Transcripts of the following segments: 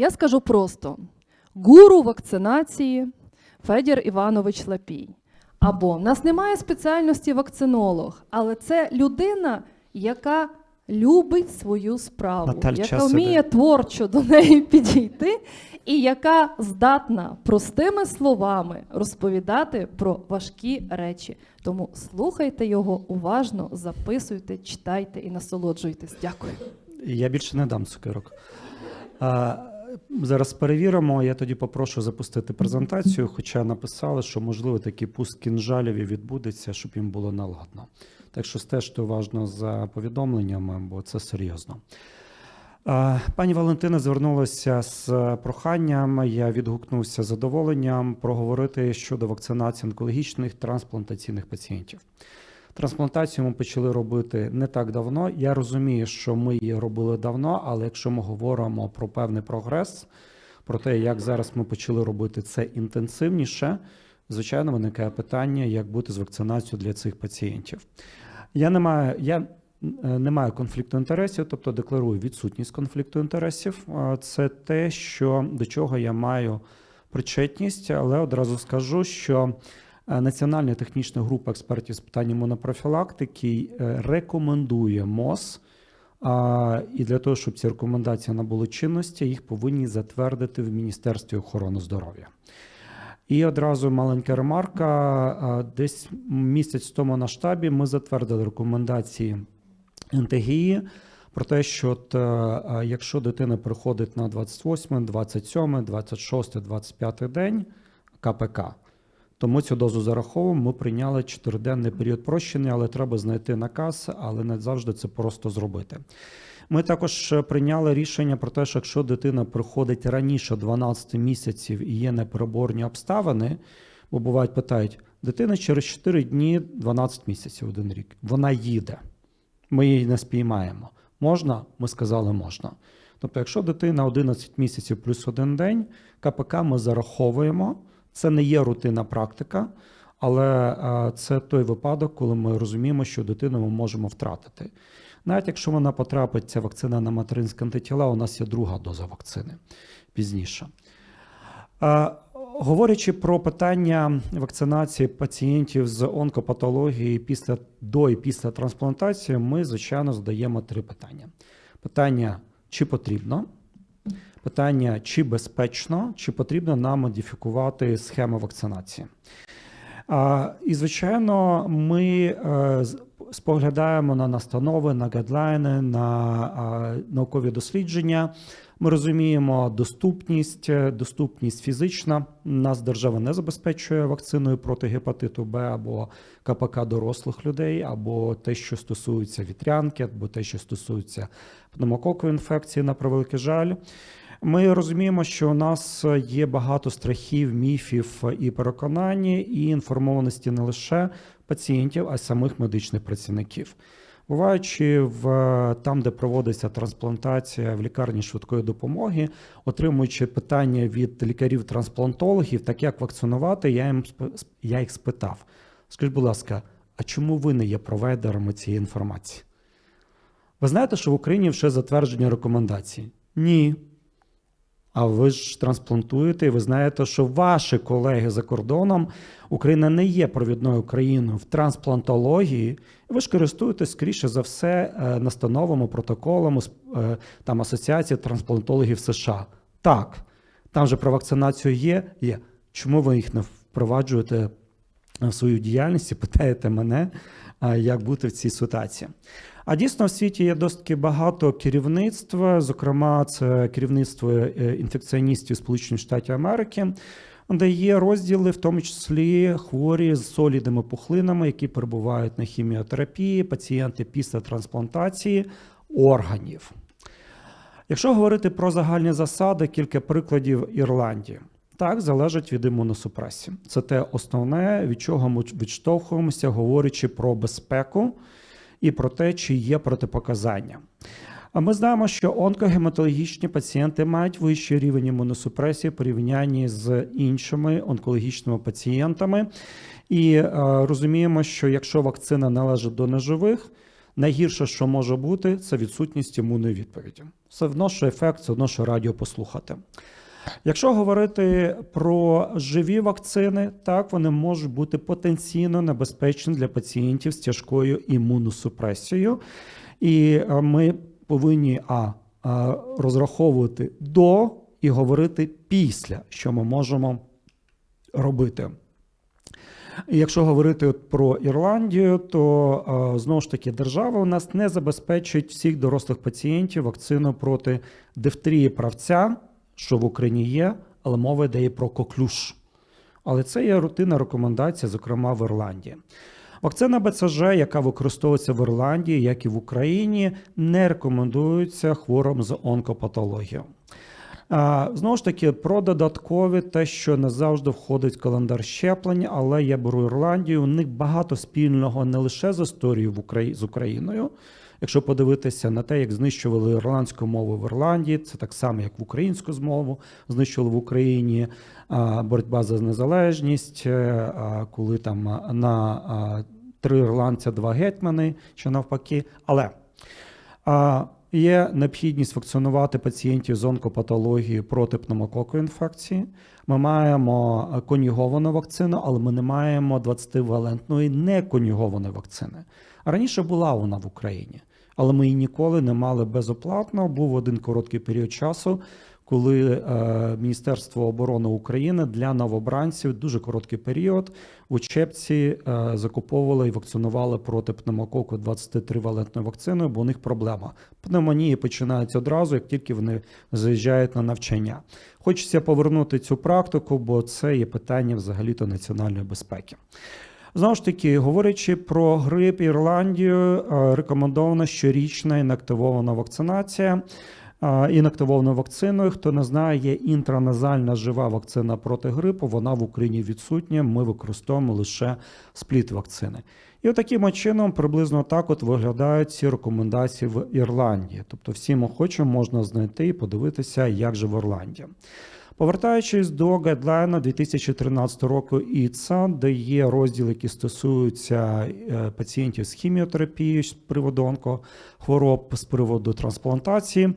Я скажу просто: гуру вакцинації Федір Іванович Лапій. Або в нас немає спеціальності вакцинолог, але це людина, яка любить свою справу, Наталь, яка вміє іде. творчо до неї підійти, і яка здатна простими словами розповідати про важкі речі. Тому слухайте його уважно, записуйте, читайте і насолоджуйтесь. Дякую. Я більше не дам цукерок. Зараз перевіримо. Я тоді попрошу запустити презентацію, хоча написали, що можливо такий пуск кінжалів і відбудеться, щоб їм було наладно. Так що стежте уважно за повідомленнями, бо це серйозно. Пані Валентина звернулася з проханням. Я відгукнувся з задоволенням проговорити щодо вакцинації онкологічних трансплантаційних пацієнтів. Трансплантацію ми почали робити не так давно. Я розумію, що ми її робили давно, але якщо ми говоримо про певний прогрес, про те, як зараз ми почали робити це інтенсивніше, звичайно, виникає питання, як бути з вакцинацією для цих пацієнтів. Я не маю, я е, не маю конфлікту інтересів, тобто декларую відсутність конфлікту інтересів. Е, Це те, що до чого я маю причетність, але одразу скажу, що Національна технічна група експертів з питань імунопрофілактики е, рекомендує МОЗ. А, і для того, щоб ці рекомендації набули чинності, їх повинні затвердити в Міністерстві охорони здоров'я. І одразу маленька ремарка. Десь місяць тому на штабі ми затвердили рекомендації НТГІ про те, що от, е, е, якщо дитина приходить на 28, 27, 26, 25 день КПК, то ми цю дозу зараховуємо. Ми прийняли чотириденний період прощення, але треба знайти наказ, але не завжди це просто зробити. Ми також прийняли рішення про те, що якщо дитина приходить раніше 12 місяців і є непереборні обставини, бо бувають питають, дитина через 4 дні 12 місяців один рік. Вона їде. Ми її не спіймаємо. Можна? Ми сказали, можна. Тобто, якщо дитина 11 місяців плюс один день, КПК ми зараховуємо. Це не є рутинна практика, але е, це той випадок, коли ми розуміємо, що дитину ми можемо втратити. Навіть якщо вона потрапить, ця вакцина на материнські антитіла, у нас є друга доза вакцини пізніше. Е, Говорячи про питання вакцинації пацієнтів з онкопатології після до і після трансплантації, ми звичайно задаємо три питання: питання, чи потрібно, питання, чи безпечно, чи потрібно нам модифікувати схему вакцинації. І, звичайно, ми е, споглядаємо на настанови, на гайдлайни, на наукові дослідження. Ми розуміємо доступність, е, доступність фізична. Нас держава не забезпечує вакциною проти гепатиту Б або КПК дорослих людей, або те, що стосується вітрянки, або те, що стосується пневмококової інфекції, на превеликий жаль. Ми розуміємо, що у нас є багато страхів, міфів і переконань, і інформованості не лише пацієнтів, а й самих медичних працівників. Буваючи в там, де проводиться трансплантація в лікарні швидкої допомоги, отримуючи питання від лікарів-трансплантологів, так як вакцинувати, я їм я їх спитав: скажіть, будь ласка, а чому ви не є провайдерами цієї інформації? Ви знаєте, що в Україні вже затверджені рекомендації? Ні. А ви ж трансплантуєте, і ви знаєте, що ваші колеги за кордоном Україна не є провідною країною в трансплантології. Ви ж користуєтесь скоріше за все е, настановами, протоколами е, там асоціації трансплантологів США. Так, там же про вакцинацію є. Є. Чому ви їх не впроваджуєте в свою діяльність і питаєте мене, як бути в цій ситуації? А дійсно в світі є досить багато керівництва, зокрема, це керівництво е, інфекціоністів Сполучених Штатів Америки, де є розділи, в тому числі хворі з солідними пухлинами, які перебувають на хіміотерапії, пацієнти після трансплантації органів. Якщо говорити про загальні засади, кілька прикладів Ірландії. Так, залежить від імуносупресії. Це те основне, від чого ми відштовхуємося, говорячи про безпеку і про те, чи є протипоказання. А ми знаємо, що онкогематологічні пацієнти мають вищий рівень імуносупресії в порівнянні з іншими онкологічними пацієнтами. І е, розуміємо, що якщо вакцина належить до неживих, Найгірше, що може бути, це відсутність імунної відповіді. Все одно, що ефект, все одно, що радіо послухати. Якщо говорити про живі вакцини, так вони можуть бути потенційно небезпечні для пацієнтів з тяжкою імуносупресією, і е, ми повинні а, а розраховувати до і говорити після, що ми можемо робити. Якщо говорити про Ірландію, то е, знову ж таки держава у нас не забезпечить всіх дорослих пацієнтів вакцину проти дифтерії правця, що в Україні є, але мова йде і про коклюш. Але це є рутинна рекомендація, зокрема в Ірландії. Вакцина БЦЖ, яка використовується в Ірландії, як і в Україні, не рекомендується хворим з онкопатологією. Знову ж таки, про додаткові те, що не завжди входить в календар щеплень, але я беру Ірландію. У них багато спільного не лише з історією з Україною. Якщо подивитися на те, як знищували ірландську мову в Ірландії, це так само, як в українську мову знищували в Україні боротьба за незалежність, е, коли там на три ірландця, два гетьмани, чи навпаки. Але Є необхідність вакцинувати пацієнтів з онкопатологією проти пневмококової інфекції. Ми маємо конюговану вакцину, але ми не маємо 20-валентної неконюгованої вакцини. Раніше була вона в Україні, але ми її ніколи не мали безоплатно. Був один короткий період часу, коли е, Міністерство оборони України для новобранців дуже короткий період в учебці е, закуповували і вакцинували проти пневмококу 23-валентною вакциною, бо у них проблема. Пневмонії починаються одразу, як тільки вони заїжджають на навчання. Хочеться повернути цю практику, бо це є питання взагалі-то національної безпеки. Знову ж таки, говорячи про грип Ірландію, е, рекомендована щорічна інактивована вакцинація. Е, Інактивованою вакциною, хто не знає, є інтраназальна жива вакцина проти грипу. Вона в Україні відсутня. Ми використовуємо лише спліт вакцини. І таким чином приблизно так от виглядають ці рекомендації в Ірландії. Тобто, всім охочим можна знайти і подивитися, як же в Ірландії. Повертаючись до гайдлайна 2013 року ІЦА, де є розділ, які стосуються е, пацієнтів з хіміотерапією з приводу онкохвороб, з приводу трансплантації.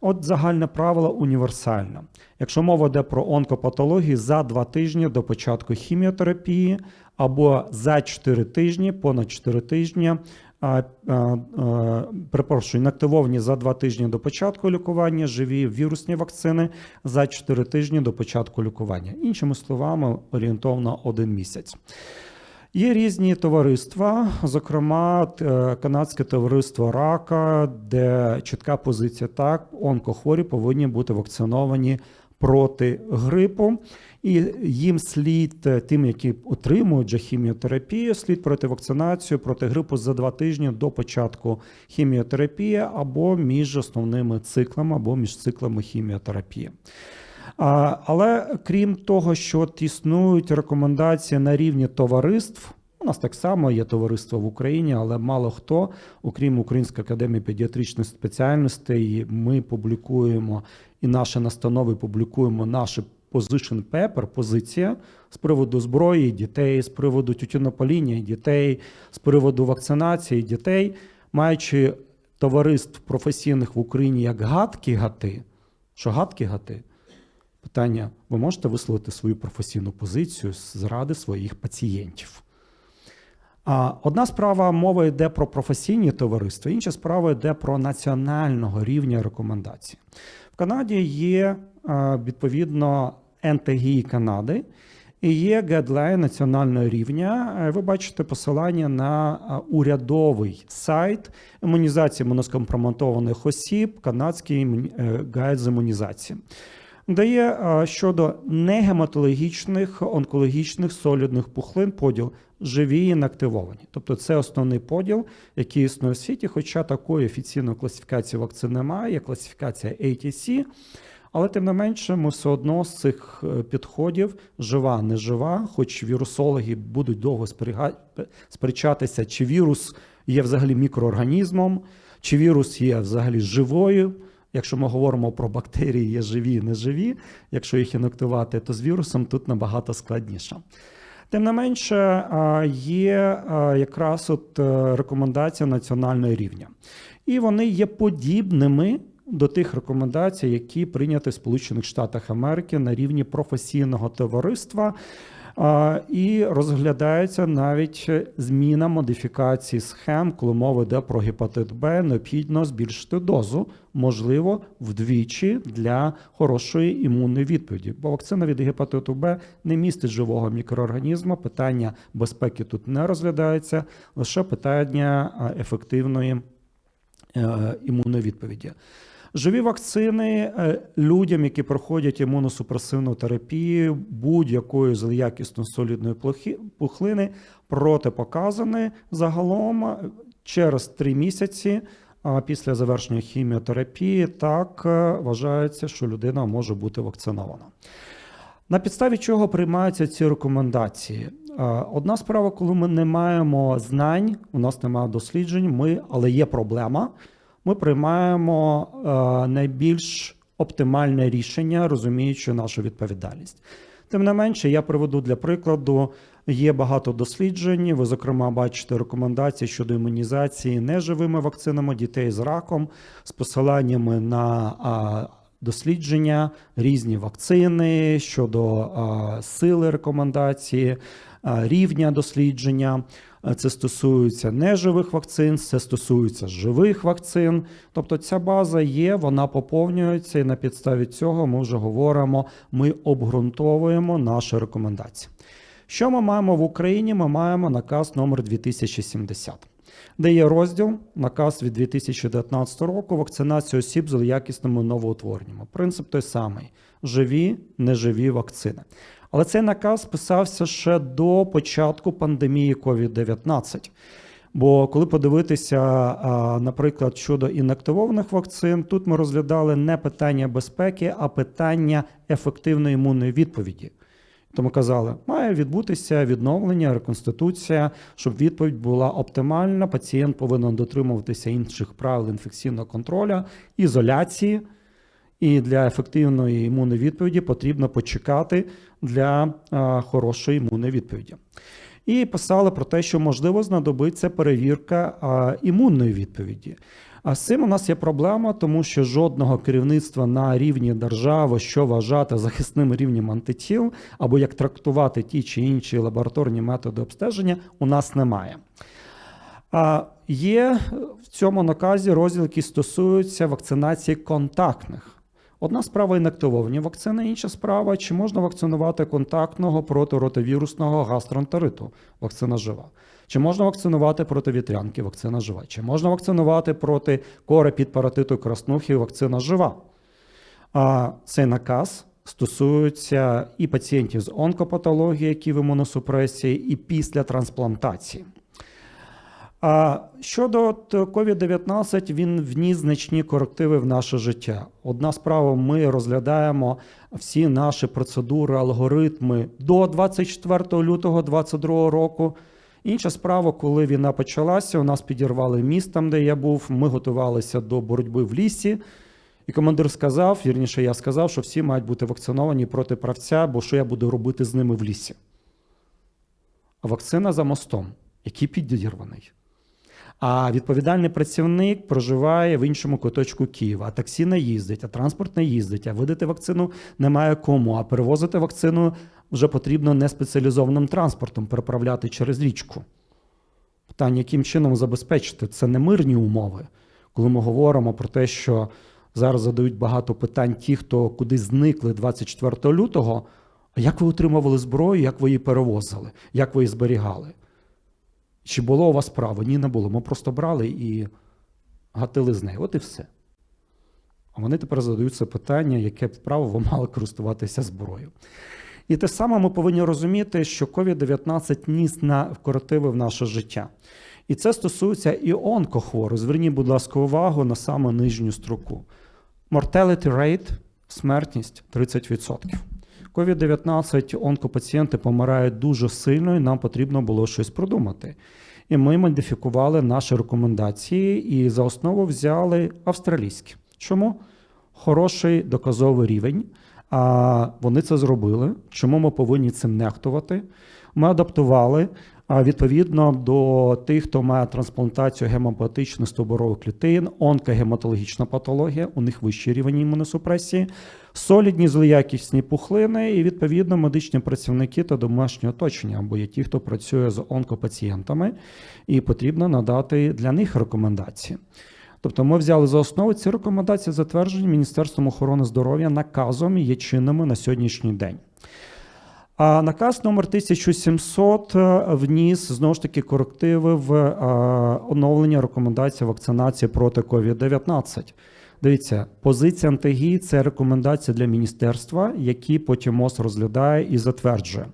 От загальне правило універсальне. Якщо мова йде про онкопатології за два тижні до початку хіміотерапії або за 4 тижні, понад 4 тижні, а, а, а, перепрошую, інактивовані за 2 тижні до початку лікування, живі вірусні вакцини за 4 тижні до початку лікування. Іншими словами, орієнтовно один місяць. Є різні товариства, зокрема е, канадське товариство рака, де чітка позиція так, онкохворі повинні бути вакциновані проти грипу, і їм слід е, тим, які отримують же хіміотерапію, слід пройти вакцинацію проти грипу за два тижні до початку хіміотерапії або між основними циклами, або між циклами хіміотерапії. Але крім того, що існують рекомендації на рівні товариств. У нас так само є товариство в Україні, але мало хто, окрім Української академії педіатричних спеціальностей, ми публікуємо і наші настанови публікуємо наші position paper, позиція з приводу зброї дітей, з приводу тютюнопаління дітей, з приводу вакцинації дітей, маючи товариств професійних в Україні як гадкі гати, що гадкі гати. Питання: ви можете висловити свою професійну позицію заради своїх пацієнтів? Одна справа мова йде про професійні товариства, інша справа йде про національного рівня рекомендацій. В Канаді є е, відповідно НТГІ Канади і є гайдлайн національного рівня. Е, Ви бачите посилання на е, урядовий сайт імунізації моноскомпроментованих осіб, канадський гайд з імунізації дає щодо негематологічних онкологічних солідних пухлин поділ живі і інактивовані. Тобто це основний поділ, який існує в світі, хоча такої офіційної класифікації вакцин немає, є класифікація ATC. Але тим не менше, ми все одно з цих е, підходів жива, не жива, хоч вірусологи будуть довго сперечатися, чи вірус є взагалі мікроорганізмом, чи вірус є взагалі живою. Якщо ми говоримо про бактерії, є живі неживі, якщо їх інактивувати, то з вірусом тут набагато складніше. Тим не менше, є якраз от е, рекомендація національного рівня. І вони є подібними до тих рекомендацій, які прийняті в Сполучених Штатах Америки на рівні професійного товариства. І розглядається навіть зміна модифікації схем, коли мова йде про гепатит Б, необхідно збільшити дозу, можливо, вдвічі для хорошої імунної відповіді. Бо вакцина від гепатиту Б не містить живого мікроорганізму. Питання безпеки тут не розглядається, лише питання ефективної е, імунної відповіді. Живі вакцини е, людям, які проходять імуносупресивну терапію будь-якої злоякісної солідної пухлини, протипоказані загалом е, через три місяці після завершення хіміотерапії. Так е, вважається, що людина може бути вакцинована. На підставі чого приймаються ці рекомендації? Одна справа, коли ми не маємо знань, у нас немає досліджень, ми, але є проблема. Ми приймаємо е, найбільш оптимальне рішення, розуміючи нашу відповідальність. Тим не менше, я приведу для прикладу: є багато досліджень. Ви, зокрема, бачите рекомендації щодо імунізації неживими вакцинами дітей з раком з посиланнями на а, дослідження, різні вакцини щодо а, сили рекомендації, рівня дослідження. Це стосується неживих вакцин, це стосується живих вакцин. Тобто ця база є, вона поповнюється, і на підставі цього ми вже говоримо, ми обґрунтовуємо наші рекомендації. Що ми маємо в Україні? Ми маємо наказ номер 2070, де є розділ, наказ від 2019 року, вакцинація осіб з злоякісними новоутвореннями. Принцип той самий: живі, неживі вакцини. Але цей наказ писався ще до початку пандемії COVID-19. Бо коли подивитися, наприклад, щодо інактивованих вакцин, тут ми розглядали не питання безпеки, а питання ефективної імунної відповіді. Тому казали, має відбутися відновлення, реконституція, щоб відповідь була оптимальна. Пацієнт повинен дотримуватися інших правил інфекційного контролю, ізоляції. І для ефективної імунної відповіді потрібно почекати для хорошої імунної відповіді. І писали про те, що можливо знадобиться перевірка імунної відповіді. А з цим у нас є проблема, тому що жодного керівництва на рівні держави, що вважати захисним рівнем антитіл, або як трактувати ті чи інші лабораторні методи обстеження, у нас немає. А є в цьому наказі розділ, який стосується вакцинації контактних. Одна справа інактивовані вакцини, інша справа, чи можна вакцинувати контактного проти ротовірусного гастроентериту, вакцина жива. Чи можна вакцинувати проти вітрянки, вакцина жива. Чи можна вакцинувати проти кори під паратиту краснухи, вакцина жива. А цей наказ стосується і пацієнтів з онкопатологією, які в імуносупресії, і після трансплантації. А щодо от COVID-19, він вніс значні корективи в наше життя. Одна справа, ми розглядаємо всі наші процедури, алгоритми до 24 лютого 2022 року. Інша справа, коли війна почалася, у нас підірвали міст там, де я був. Ми готувалися до боротьби в лісі. І командир сказав, вірніше, я сказав, що всі мають бути вакциновані проти правця, бо що я буду робити з ними в лісі. А вакцина за мостом, який підірваний. А відповідальний працівник проживає в іншому куточку Києва. А таксі не їздить, а транспорт не їздить, а видати вакцину немає кому. А перевозити вакцину вже потрібно не спеціалізованим транспортом переправляти через річку. Питання, яким чином забезпечити? Це не мирні умови. Коли ми говоримо про те, що зараз задають багато питань ті, хто куди зникли 24 лютого, а як ви отримували зброю, як ви її перевозили, як ви її зберігали? Чи було у вас право? Ні, не було. Ми просто брали і гатили з нею. От і все. А вони тепер задають це питання, яке право ви мали користуватися зброєю. І те саме ми повинні розуміти, що COVID-19 ніс на корективи в наше життя. І це стосується і онкохворих. Зверніть, будь ласка, увагу на саме нижню строку. Mortality rate – смертність 30%. COVID-19 онкопацієнти помирають дуже сильно, і нам потрібно було щось продумати. І ми модифікували наші рекомендації і за основу взяли австралійські. Чому? Хороший доказовий рівень. А вони це зробили. Чому ми повинні цим нехтувати? ми адаптували відповідно до тих, хто має трансплантацію гемопатичних стовбурових клітин, онкогематологічна патологія, у них вищий рівень імуносупресії, солідні злоякісні пухлини і відповідно медичні працівники та домашнє оточення, або є ті, хто працює з онкопацієнтами, і потрібно надати для них рекомендації. Тобто ми взяли за основу ці рекомендації, затверджені Міністерством охорони здоров'я наказом є чинними на сьогоднішній день. А наказ номер 1700 е, вніс знову ж таки корективи в е, оновлення рекомендацій вакцинації проти COVID-19. Дивіться, позиція антигії це рекомендація для міністерства, які потім МОЗ розглядає і затверджує.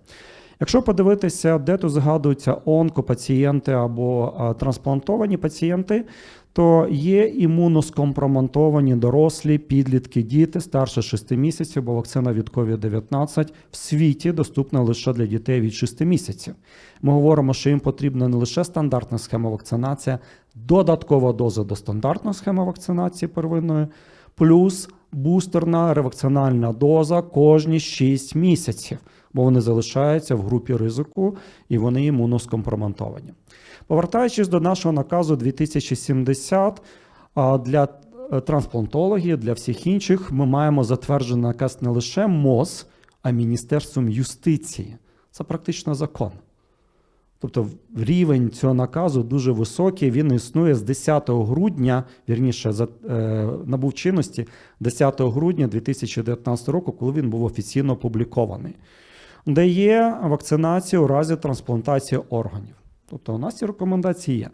Якщо подивитися, де тут згадуються онкопацієнти або а, трансплантовані пацієнти, то є імуноскомпроментовані дорослі, підлітки, діти старше 6 місяців, бо вакцина від COVID-19 в світі доступна лише для дітей від 6 місяців. Ми говоримо, що їм потрібна не лише стандартна схема вакцинації, додаткова доза до стандартної схеми вакцинації первинної, плюс бустерна ревакцинальна доза кожні 6 місяців, бо вони залишаються в групі ризику і вони імуноскомпроментовані. Повертаючись до нашого наказу 2070, а, для е, трансплантологів, для всіх інших, ми маємо затверджений наказ не лише МОЗ, а Міністерством юстиції. Це практично закон. Тобто рівень цього наказу дуже високий. Він існує з 10 грудня, вірніше, за, е, набув чинності 10 грудня 2019 року, коли він був офіційно опублікований, де є вакцинація у разі трансплантації органів. Тобто у нас ці рекомендації є.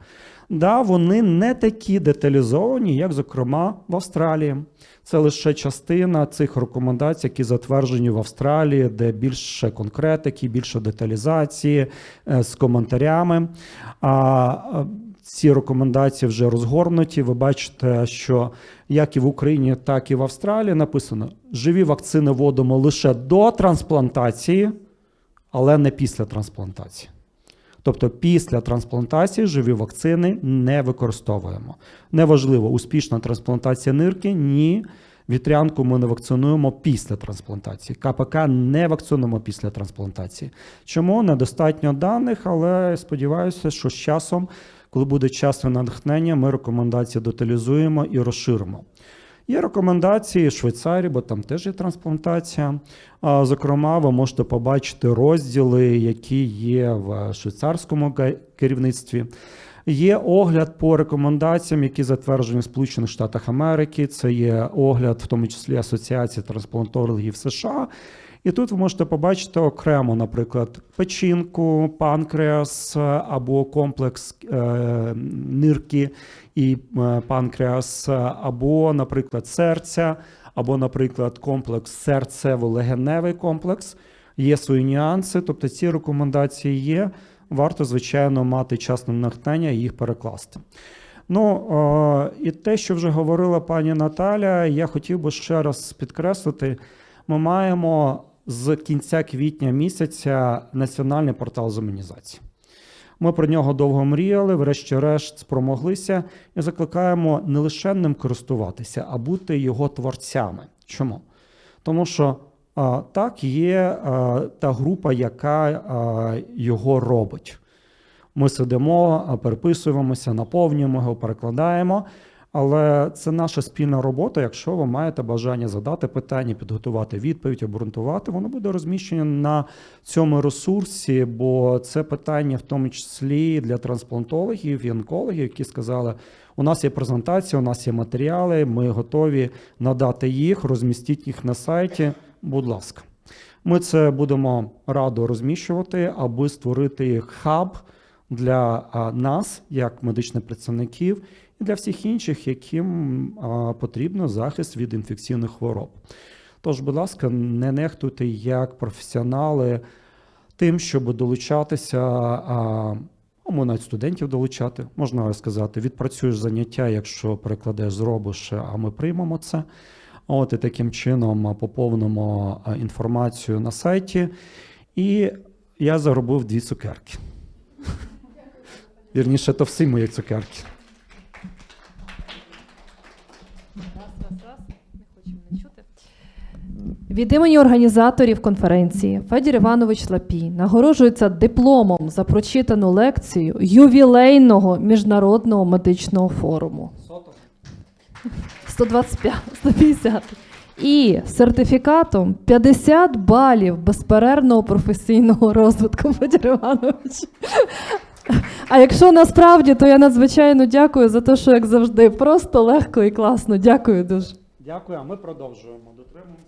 Да, вони не такі деталізовані, як, зокрема, в Австралії. Це лише частина цих рекомендацій, які затверджені в Австралії, де більше конкретики, більше деталізації е, з коментарями. А е, ці рекомендації вже розгорнуті. Ви бачите, що як і в Україні, так і в Австралії написано: живі вакцини вводимо лише до трансплантації, але не після трансплантації. Тобто після трансплантації живі вакцини не використовуємо. Неважливо, успішна трансплантація нирки, ні. Вітрянку ми не вакцинуємо після трансплантації. КПК не вакцинуємо після трансплантації. Чому недостатньо даних, але сподіваюся, що з часом, коли буде час і натхнення, ми рекомендації деталізуємо і розширимо. Є рекомендації Швейцарії, бо там теж є трансплантація. Зокрема, ви можете побачити розділи, які є в швейцарському керівництві. Є огляд по рекомендаціям, які затверджені в Сполучених Штатах Америки. Це є огляд, в тому числі Асоціації трансплантологів США. І тут ви можете побачити окремо, наприклад, печінку, панкреас е, або комплекс е, нирки і е, панкреас, е, або, наприклад, серця, або, наприклад, комплекс серцево-легеневий комплекс. Є свої нюанси, тобто ці рекомендації є. Варто, звичайно, мати час на натхнення і їх перекласти. Ну і те, що вже говорила пані Наталя, я хотів би ще раз підкреслити: ми маємо з кінця квітня місяця національний портал з імунізації. Ми про нього довго мріяли, врешті-решт спромоглися і закликаємо не лише ним користуватися, а бути його творцями. Чому? Тому що а, так є а, та група, яка а, його робить. Ми сидимо, переписуємося, наповнюємо його, перекладаємо. Але це наша спільна робота. Якщо ви маєте бажання задати питання, підготувати відповідь, обґрунтувати, воно буде розміщено на цьому ресурсі, бо це питання, в тому числі для трансплантологів і онкологів, які сказали: у нас є презентація, у нас є матеріали, ми готові надати їх, розмістіть їх на сайті. Будь ласка, ми це будемо радо розміщувати, аби створити хаб для нас, як медичних працівників, і для всіх інших, яким потрібно захист від інфекційних хвороб. Тож, будь ласка, не нехтуйте як професіонали тим, щоб долучатися. А, навіть студентів долучати, можна сказати, відпрацюєш заняття, якщо перекладеш, зробиш, а ми приймемо це. От і таким чином поповнимо інформацію на сайті. І я заробив дві цукерки. Вірніше, то всі мої цукерки. Раз, раз, раз. Не хочемо не чути. Від імені організаторів конференції Федір Іванович Лапій нагороджується дипломом за прочитану лекцію ювілейного міжнародного медичного форуму. 125, 150. І сертифікатом 50 балів безперервного професійного розвитку Федір Іванович. А якщо насправді, то я надзвичайно дякую за те, що як завжди, просто легко і класно. Дякую дуже. Дякую, а ми продовжуємо. Дотримуємося